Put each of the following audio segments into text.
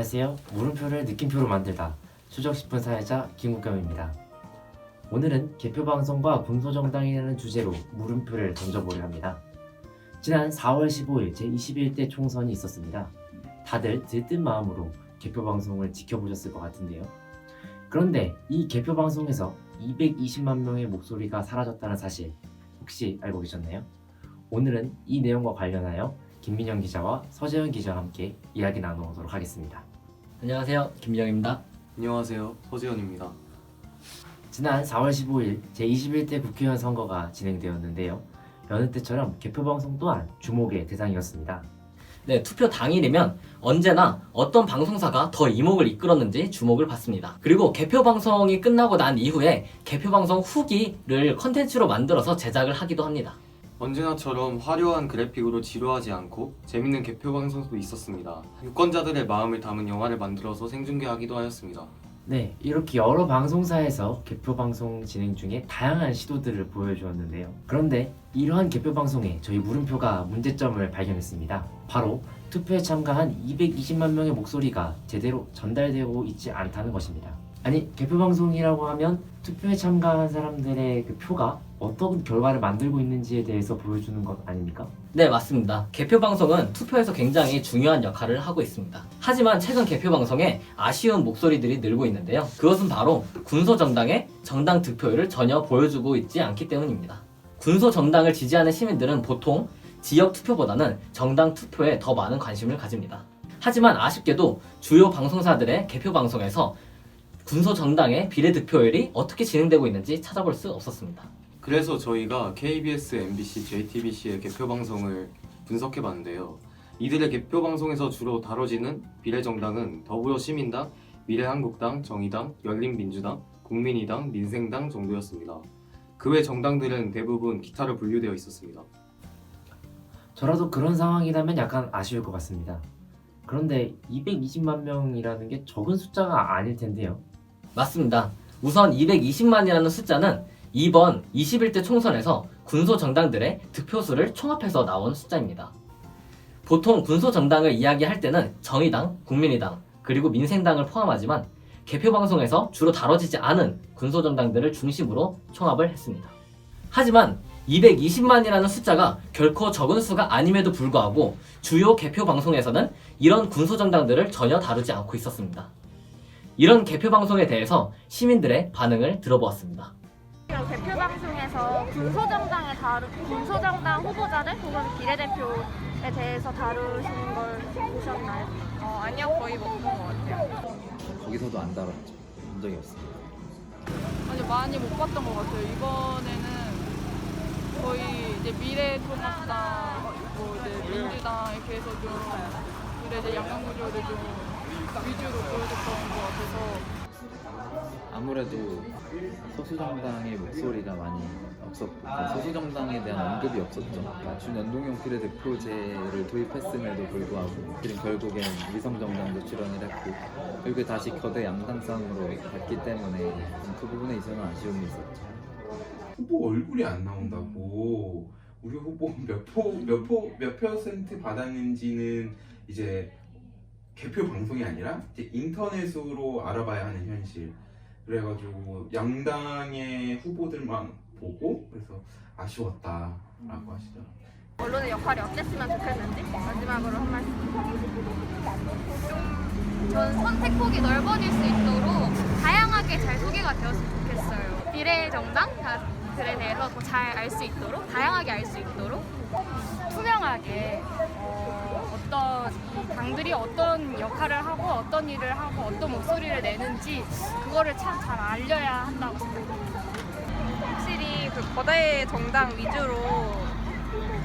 안녕하세요. 물음표를 느낌표로 만들다 추적 10분 사회자 김국겸입니다. 오늘은 개표 방송과 군소정당이라는 주제로 물음표를 던져보려 합니다. 지난 4월 15일 제21대 총선이 있었습니다. 다들 들뜬 마음으로 개표 방송을 지켜보셨을 것 같은데요. 그런데 이 개표 방송에서 220만 명의 목소리가 사라졌다는 사실 혹시 알고 계셨나요? 오늘은 이 내용과 관련하여 김민영 기자와 서재현 기자와 함께 이야기 나누도록 하겠습니다. 안녕하세요. 김민영입니다. 안녕하세요. 서지현입니다. 지난 4월 15일 제21대 국회의원 선거가 진행되었는데요. 여느 때처럼 개표 방송 또한 주목의 대상이었습니다. 네, 투표 당일이면 언제나 어떤 방송사가 더 이목을 이끌었는지 주목을 받습니다. 그리고 개표 방송이 끝나고 난 이후에 개표 방송 후기를 컨텐츠로 만들어서 제작을 하기도 합니다. 언제나처럼 화려한 그래픽으로 지루하지 않고 재밌는 개표 방송도 있었습니다. 유권자들의 마음을 담은 영화를 만들어서 생중계하기도 하였습니다. 네, 이렇게 여러 방송사에서 개표 방송 진행 중에 다양한 시도들을 보여주었는데요. 그런데 이러한 개표 방송에 저희 물음표가 문제점을 발견했습니다. 바로 투표에 참가한 220만 명의 목소리가 제대로 전달되고 있지 않다는 것입니다. 아니, 개표 방송이라고 하면 투표에 참가한 사람들의 그 표가 어떤 결과를 만들고 있는지에 대해서 보여주는 것 아닙니까? 네, 맞습니다. 개표 방송은 투표에서 굉장히 중요한 역할을 하고 있습니다. 하지만 최근 개표 방송에 아쉬운 목소리들이 늘고 있는데요. 그것은 바로 군소 정당의 정당 득표율을 전혀 보여주고 있지 않기 때문입니다. 군소 정당을 지지하는 시민들은 보통 지역 투표보다는 정당 투표에 더 많은 관심을 가집니다. 하지만 아쉽게도 주요 방송사들의 개표 방송에서 군소 정당의 비례 득표율이 어떻게 진행되고 있는지 찾아볼 수 없었습니다. 그래서 저희가 KBS, MBC, JTBC의 개표 방송을 분석해 봤는데요. 이들의 개표 방송에서 주로 다뤄지는 비례정당은 더불어시민당, 미래한국당, 정의당, 열린민주당, 국민의당, 민생당 정도였습니다. 그 외 정당들은 대부분 기타로 분류되어 있었습니다. 저라도 그런 상황이라면 약간 아쉬울 것 같습니다. 그런데 220만 명이라는 게 적은 숫자가 아닐 텐데요. 맞습니다. 우선 220만이라는 숫자는 이번 21대 총선에서 군소 정당들의 득표수를 총합해서 나온 숫자입니다. 보통 군소 정당을 이야기할 때는 정의당, 국민의당, 그리고 민생당을 포함하지만 개표 방송에서 주로 다뤄지지 않은 군소 정당들을 중심으로 총합을 했습니다. 하지만 220만이라는 숫자가 결코 적은 수가 아님에도 불구하고 주요 개표 방송에서는 이런 군소 정당들을 전혀 다루지 않고 있었습니다. 이런 개표 방송에 대해서 시민들의 반응을 들어보았습니다. 이런 대표 방송에서 군소정당에 다루 군소정당 후보자들 혹은 비례대표에 대해서 다루시는 걸 보셨나요? 어, 아니요, 거의 못 본 것 같아요. 거기서도 안 다뤘죠. 본 적이 없습니다. 아니, 많이 못 봤던 것 같아요. 이번에는 거의 이제 미래통합당, 뭐 이제 민주당 이렇게 해서 좀, 근데 이제 양강구조를 좀 위주로 보여줬던 것 같아서 아무래도 소수정당의 목소리가 많이 없었고 그러니까 소수정당에 대한 언급이 없었죠. 그러니까 준연동형 비례대표제를 도입했음에도 불구하고 그리고 결국엔 위성정당도 출연을 했고 결국에 다시 거대 양당상으로 갔기 때문에 그 부분에 있어서는 아쉬움이 있었죠. 후보 얼굴이 안 나온다고 우리 후보 몇포몇포몇 퍼센트 받았는지는 이제 개표 방송이 아니라 이제 인터넷으로 알아봐야 하는 현실. 그래가지고 양당의 후보들만 보고 그래서 아쉬웠다라고 하시더라고요. 언론의 역할이 어땠으면 좋겠는지 마지막으로 한 말씀. 전 선택폭이 넓어질 수 있도록 다양하게 잘 소개가 되었으면 좋겠어요. 비례정당들에 대해서 더 잘 알 수 있도록 다양하게 알 수 있도록 투명하게 어, 어떤 이 당들이 어떤 역할을 하고 어떤 일을 하고 어떤 목소리를 내는지 그거를 참 잘 알려야 한다고 생각합니다. 확실히 그 거대 정당 위주로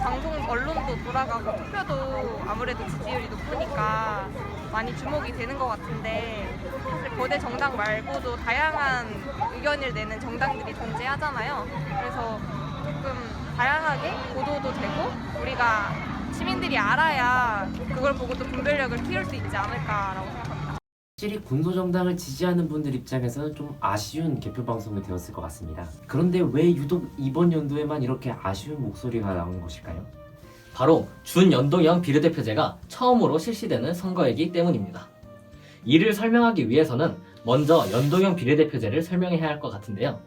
방송 언론도 돌아가고 투표도 아무래도 지지율이 높으니까 많이 주목이 되는 것 같은데 사실 거대 정당 말고도 다양한 의견을 내는 정당들이 존재하잖아요. 그래서 조금 다양하게 보도도 되고 우리가 시민들이 알아야 그걸 보고 또 분별력을 키울 수 있지 않을까라고 생각합니다. 확실히 군소 정당을 지지하는 분들 입장에서는 좀 아쉬운 개표 방송이 되었을 것 같습니다. 그런데 왜 유독 이번 연도에만 이렇게 아쉬운 목소리가 나오는 것일까요? 바로 준연동형 비례대표제가 처음으로 실시되는 선거이기 때문입니다. 이를 설명하기 위해서는 먼저 연동형 비례대표제를 설명해야 할 것 같은데요.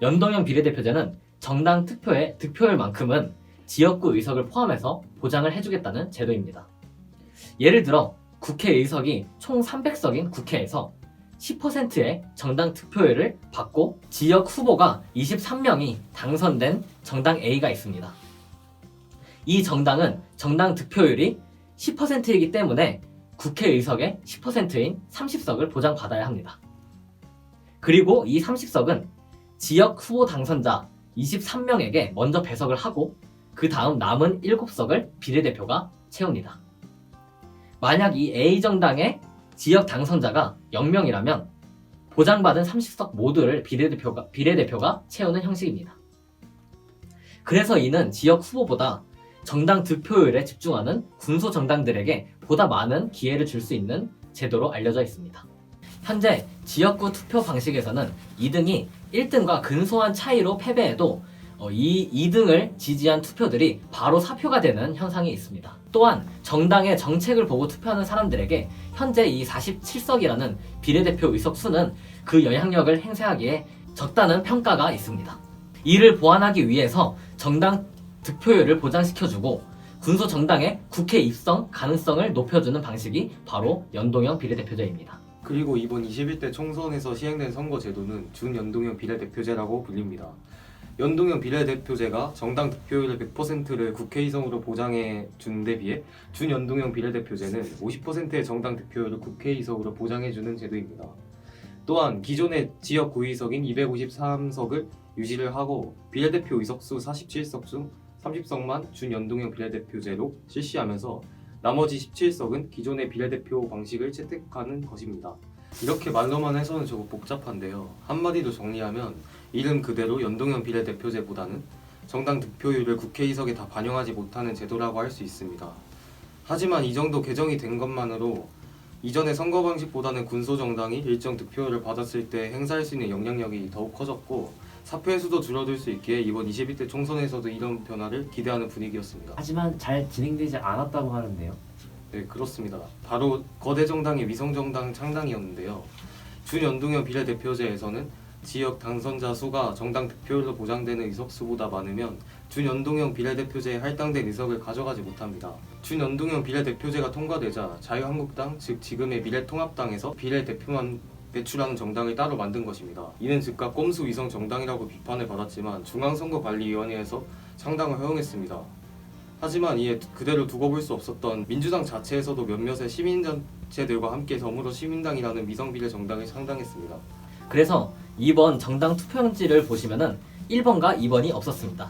연동형 비례대표제는 정당 투표의 득표율만큼은 지역구 의석을 포함해서 보장을 해주겠다는 제도입니다. 예를 들어 국회 의석이 총 300석인 국회에서 10%의 정당 득표율을 받고 지역 후보가 23명이 당선된 정당 A가 있습니다. 이 정당은 정당 득표율이 10%이기 때문에 국회 의석의 10%인 30석을 보장받아야 합니다. 그리고 이 30석은 지역 후보 당선자 23명에게 먼저 배석을 하고 그 다음 남은 7석을 비례대표가 채웁니다. 만약 이 A정당의 지역 당선자가 0명이라면 보장받은 30석 모두를 비례대표가, 비례대표가 채우는 형식입니다. 그래서 이는 지역 후보보다 정당 득표율에 집중하는 군소 정당들에게 보다 많은 기회를 줄 수 있는 제도로 알려져 있습니다. 현재 지역구 투표 방식에서는 2등이 1등과 근소한 차이로 패배해도 어, 이 2등을 지지한 투표들이 바로 사표가 되는 현상이 있습니다. 또한 정당의 정책을 보고 투표하는 사람들에게 현재 이 47석이라는 비례대표 의석 수는 그 영향력을 행사하기에 적다는 평가가 있습니다. 이를 보완하기 위해서 정당 득표율을 보장시켜주고 군소 정당의 국회 입성 가능성을 높여주는 방식이 바로 연동형 비례대표제입니다. 그리고 이번 21대 총선에서 시행된 선거 제도는 준연동형 비례대표제라고 불립니다. 연동형 비례대표제가 정당 득표율의 100%를 국회의석으로 보장해 주는 데 비해 준연동형 비례대표제는 50%의 정당 득표율을 국회의석으로 보장해 주는 제도입니다. 또한 기존의 지역 구의석인 253석을 유지를 하고 비례대표 의석수 47석 중 30석만 준연동형 비례대표제로 실시하면서 나머지 17석은 기존의 비례대표 방식을 채택하는 것입니다. 이렇게 말로만 해서는 조금 복잡한데요. 한마디로 정리하면 이름 그대로 연동형 비례대표제보다는 정당 득표율을 국회의석에 다 반영하지 못하는 제도라고 할 수 있습니다. 하지만 이 정도 개정이 된 것만으로 이전의 선거 방식보다는 군소 정당이 일정 득표율을 받았을 때 행사할 수 있는 영향력이 더욱 커졌고 사표의 수도 줄어들 수 있기에 이번 21대 총선에서도 이런 변화를 기대하는 분위기였습니다. 하지만 잘 진행되지 않았다고 하는데요. 네, 그렇습니다. 바로 거대 정당의 위성 정당 창당이었는데요. 준연동형 비례대표제에서는 지역 당선자 수가 정당 득표율로 보장되는 의석수보다 많으면 준연동형 비례대표제에 할당된 의석을 가져가지 못합니다. 준연동형 비례대표제가 통과되자 자유한국당, 즉 지금의 미래통합당에서 비례대표만 배출하는 정당을 따로 만든 것입니다. 이는 즉각 꼼수 위성 정당이라고 비판을 받았지만 중앙선거관리위원회에서 창당을 허용했습니다. 하지만 이에 그대로 두고 볼 수 없었던 민주당 자체에서도 몇몇의 시민단체들과 함께 더불어 시민당이라는 미성비례 정당을 창당했습니다. 그래서 이번 정당 투표용지를 보시면은 1번과 2번이 없었습니다.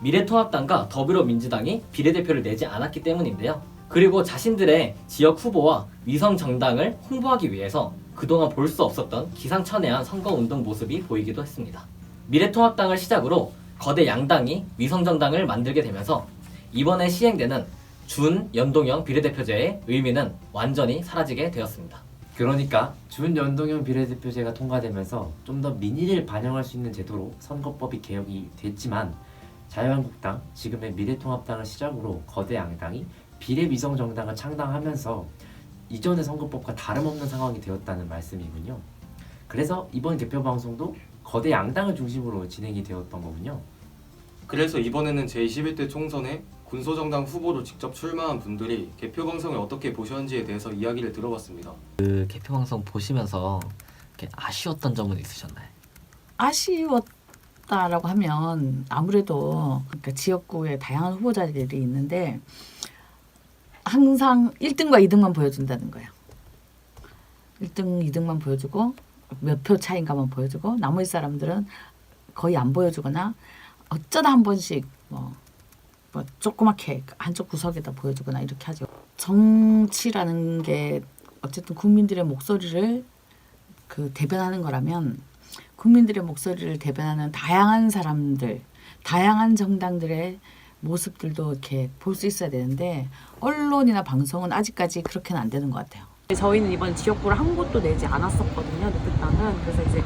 미래통합당과 더불어민주당이 비례대표를 내지 않았기 때문인데요. 그리고 자신들의 지역 후보와 위성 정당을 홍보하기 위해서 그동안 볼 수 없었던 기상천외한 선거운동 모습이 보이기도 했습니다. 미래통합당을 시작으로 거대 양당이 위성 정당을 만들게 되면서 이번에 시행되는 준 연동형 비례대표제의 의미는 완전히 사라지게 되었습니다. 그러니까 준연동형 비례대표제가 통과되면서 좀 더 민의를 반영할 수 있는 제도로 선거법이 개혁이 됐지만 자유한국당, 지금의 미래통합당을 시작으로 거대 양당이 비례위성 정당을 창당하면서 이전의 선거법과 다름없는 상황이 되었다는 말씀이군요. 그래서 이번 개표 방송도 거대 양당을 중심으로 진행이 되었던 거군요. 그래서 이번에는 제21대 총선에 군소정당 후보로 직접 출마한 분들이 개표 방송을 어떻게 보셨는지에 대해서 이야기를 들어봤습니다. 그 개표 방송 보시면서 이렇게 아쉬웠던 점은 있으셨나요? 아쉬웠다라고 하면 아무래도 그러니까 지역구에 다양한 후보자들이 있는데 항상 1등과 2등만 보여준다는 거예요. 1등, 2등만 보여주고 몇 표 차인가만 보여주고 나머지 사람들은 거의 안 보여주거나 어쩌다 한 번씩 뭐, 뭐 조그맣게 한쪽 구석에다 보여주거나 이렇게 하죠. 정치라는 게 어쨌든 국민들의 목소리를 그 대변하는 거라면 국민들의 목소리를 대변하는 다양한 사람들, 다양한 정당들의 모습들도 이렇게 볼 수 있어야 되는데 언론이나 방송은 아직까지 그렇게는 안 되는 것 같아요. 저희는 이번 지역구를 한 곳도 내지 않았었거든요. 늑득당은 그래서 이제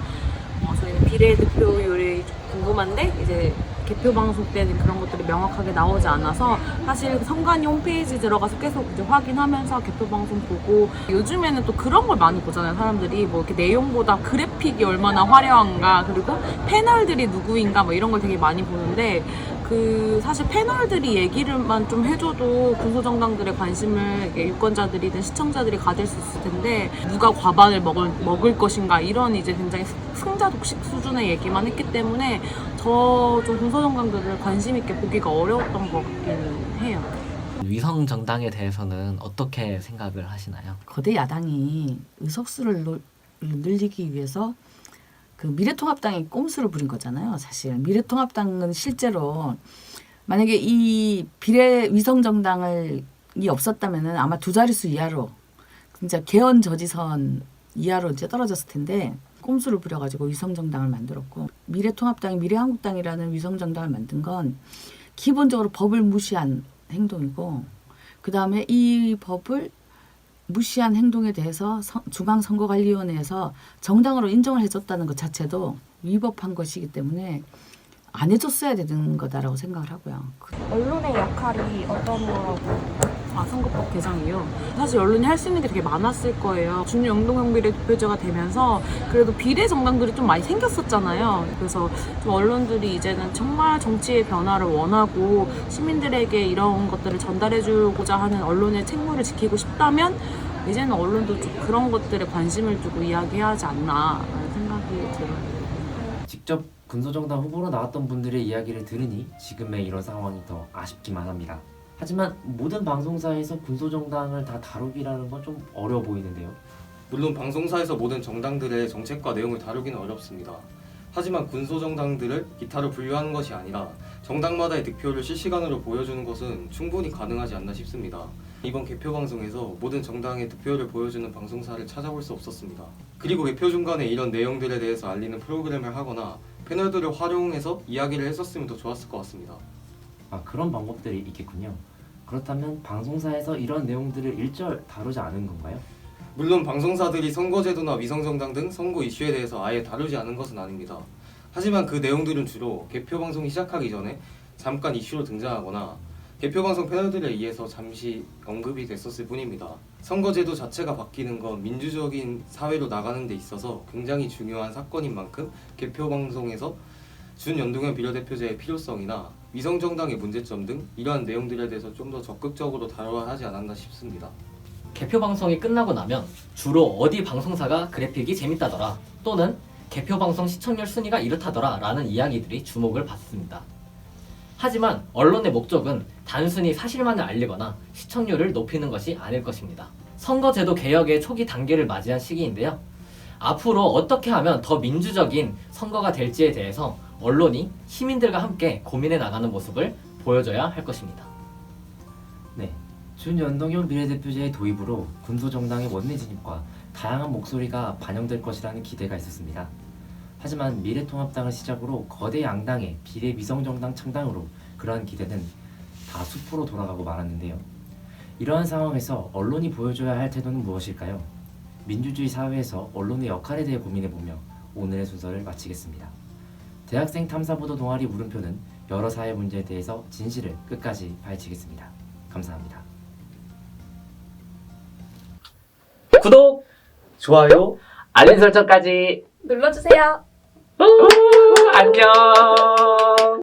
어, 저희는 비례대표율이 좀 궁금한데 이제 개표 방송 때는 그런 것들이 명확하게 나오지 않아서 사실 선관위 홈페이지 들어가서 계속 이제 확인하면서 개표 방송 보고 요즘에는 또 그런 걸 많이 보잖아요. 사람들이 뭐 이렇게 내용보다 그래픽이 얼마나 화려한가 그리고 패널들이 누구인가 뭐 이런 걸 되게 많이 보는데 그 사실 패널들이 얘기를만 좀 해줘도 군소정당들의 관심을 유권자들이든 시청자들이 가질 수 있을 텐데 누가 과반을 먹을 먹을 것인가 이런 이제 굉장히 승자 독식 수준의 얘기만 했기 때문에 저 좀 군소정당들을 관심 있게 보기가 어려웠던 것 같기는 해요. 위성 정당에 대해서는 어떻게 생각을 하시나요? 거대 야당이 의석수를 놀- 늘리기 위해서 그 미래통합당이 꼼수를 부린 거잖아요. 사실 미래통합당은 실제로 만약에 이 비례 위성 정당을 이 없었다면은 아마 두 자릿수 이하로 진짜 개헌 저지선 이하로 이제 떨어졌을 텐데 꼼수를 부려가지고 위성 정당을 만들었고 미래통합당이 미래한국당이라는 위성 정당을 만든 건 기본적으로 법을 무시한 행동이고 그 다음에 이 법을 무시한 행동에 대해서 선- 중앙선거관리위원회에서 정당으로 인정을 해줬다는 것 자체도 위법한 것이기 때문에 안 해줬어야 되는 거다라고 생각을 하고요. 그- 언론의 역할이 어떤 거라고? 아 선거법 개정이요. 사실 언론이 할 수 있는 게 되게 많았을 거예요. 준영동형 비례 대표제가 되면서 그래도 비례 정당들이 좀 많이 생겼었잖아요. 그래서 좀 언론들이 이제는 정말 정치의 변화를 원하고 시민들에게 이런 것들을 전달해주고자 하는 언론의 책무를 지키고 싶다면 이제는 언론도 좀 그런 것들에 관심을 두고 이야기해야 하지 않나라는 생각이 들어요. 직접 군소정당 후보로 나왔던 분들의 이야기를 들으니 지금의 이런 상황이 더 아쉽기만 합니다. 하지만 모든 방송사에서 군소정당을 다 다루기라는 건 좀 어려워 보이는데요. 물론 방송사에서 모든 정당들의 정책과 내용을 다루기는 어렵습니다. 하지만 군소정당들을 기타로 분류하는 것이 아니라 정당마다의 득표를 실시간으로 보여주는 것은 충분히 가능하지 않나 싶습니다. 이번 개표 방송에서 모든 정당의 득표를 보여주는 방송사를 찾아볼 수 없었습니다. 그리고 개표 중간에 이런 내용들에 대해서 알리는 프로그램을 하거나 패널들을 활용해서 이야기를 했었으면 더 좋았을 것 같습니다. 아 그런 방법들이 있겠군요. 그렇다면 방송사에서 이런 내용들을 일절 다루지 않은 건가요? 물론 방송사들이 선거제도나 위성정당 등 선거 이슈에 대해서 아예 다루지 않은 것은 아닙니다. 하지만 그 내용들은 주로 개표 방송이 시작하기 전에 잠깐 이슈로 등장하거나 개표 방송 패널들에 의해서 잠시 언급이 됐었을 뿐입니다. 선거제도 자체가 바뀌는 건 민주적인 사회로 나가는 데 있어서 굉장히 중요한 사건인 만큼 개표 방송에서 준연동형 비례대표제의 필요성이나 위성정당의 문제점 등 이러한 내용들에 대해서 좀 더 적극적으로 다뤄야 하지 않았나 싶습니다. 개표 방송이 끝나고 나면 주로 어디 방송사가 그래픽이 재밌다더라 또는 개표 방송 시청률 순위가 이렇다더라 라는 이야기들이 주목을 받습니다. 하지만 언론의 목적은 단순히 사실만을 알리거나 시청률을 높이는 것이 아닐 것입니다. 선거제도 개혁의 초기 단계를 맞이한 시기인데요. 앞으로 어떻게 하면 더 민주적인 선거가 될지에 대해서 언론이 시민들과 함께 고민해 나가는 모습을 보여줘야 할 것입니다. 네, 준연동형 비례대표제의 도입으로 군소정당의 원내 진입과 다양한 목소리가 반영될 것이라는 기대가 있었습니다. 하지만 미래통합당을 시작으로 거대 양당의 비례 위성정당 창당으로 그러한 기대는 다 수포로 돌아가고 말았는데요. 이러한 상황에서 언론이 보여줘야 할 태도는 무엇일까요? 민주주의 사회에서 언론의 역할에 대해 고민해보며 오늘의 순서를 마치겠습니다. 대학생 탐사보도 동아리 물음표는 여러 사회 문제에 대해서 진실을 끝까지 파헤치겠습니다. 감사합니다. 구독, 좋아요, 알림 설정까지 눌러주세요. 안녕.